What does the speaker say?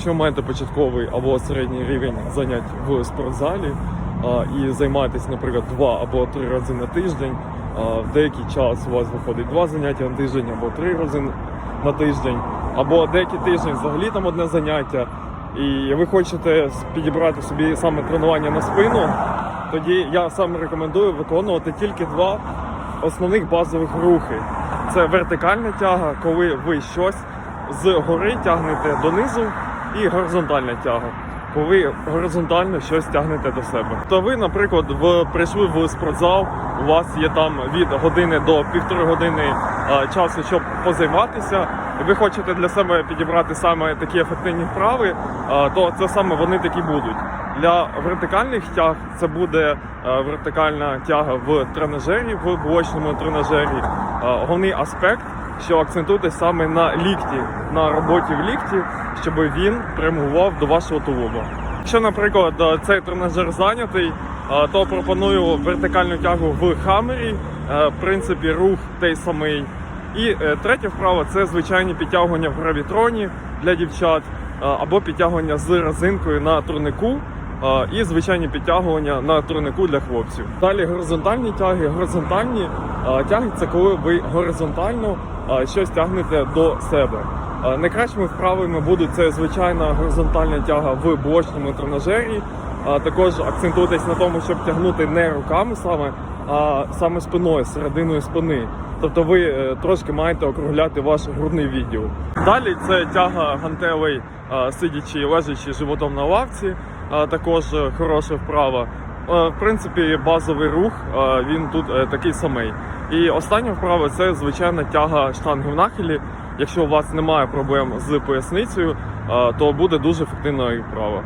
Якщо маєте початковий або середній рівень занять в спортзалі а, і займаєтесь, наприклад, два або три рази на тиждень, а, в деякий час у вас виходить два заняття на тиждень або три рази на тиждень, або деякий тиждень взагалі там одне заняття, і ви хочете підібрати собі саме тренування на спину, тоді я саме рекомендую виконувати тільки два основних базових рухи. Це вертикальна тяга, коли ви щось з гори тягнете донизу, і горизонтальна тяга. Коли ви горизонтально щось тягнете до себе. То ви, наприклад, в прийшли в спортзал, у вас є там від години до півтори години а, часу, щоб позайматися, ви хочете для себе підібрати саме такі ефективні вправи, то це саме вони такі будуть. Для вертикальних тяг це буде е, вертикальна тяга в тренажері, в блочному тренажері. Е, Головний аспект, що акцентуєте саме на лікті, на роботі в лікті, щоб він прямував до вашого тулуба. Якщо, наприклад, е, цей тренажер зайнятий, е, то пропоную вертикальну тягу в хамері. Е, В принципі, рух той самий. І е, третя вправа це звичайні підтягування в гравітроні для дівчат е, або підтягування з резинкою на турнику. е, І звичайні підтягування на турнику для хлопців. Далі горизонтальні тяги. Горизонтальні тяги це коли ви горизонтально щось тягнете до себе. Найкращими вправами будуть це звичайна горизонтальна тяга в блочному тренажері. Також акцентуйтесь на тому, щоб тягнути не руками саме, а саме спиною, серединою спини. Тобто ви е, трошки маєте округляти ваш грудний відділ. Далі це тяга гантелей, сидячи лежачи животом на лавці. Також хороша вправа. Е, В принципі, базовий рух е, він тут е, такий самий. І остання вправа це звичайна тяга штанги в нахилі. Якщо у вас немає проблем з поясницею, то буде дуже ефективна вправа.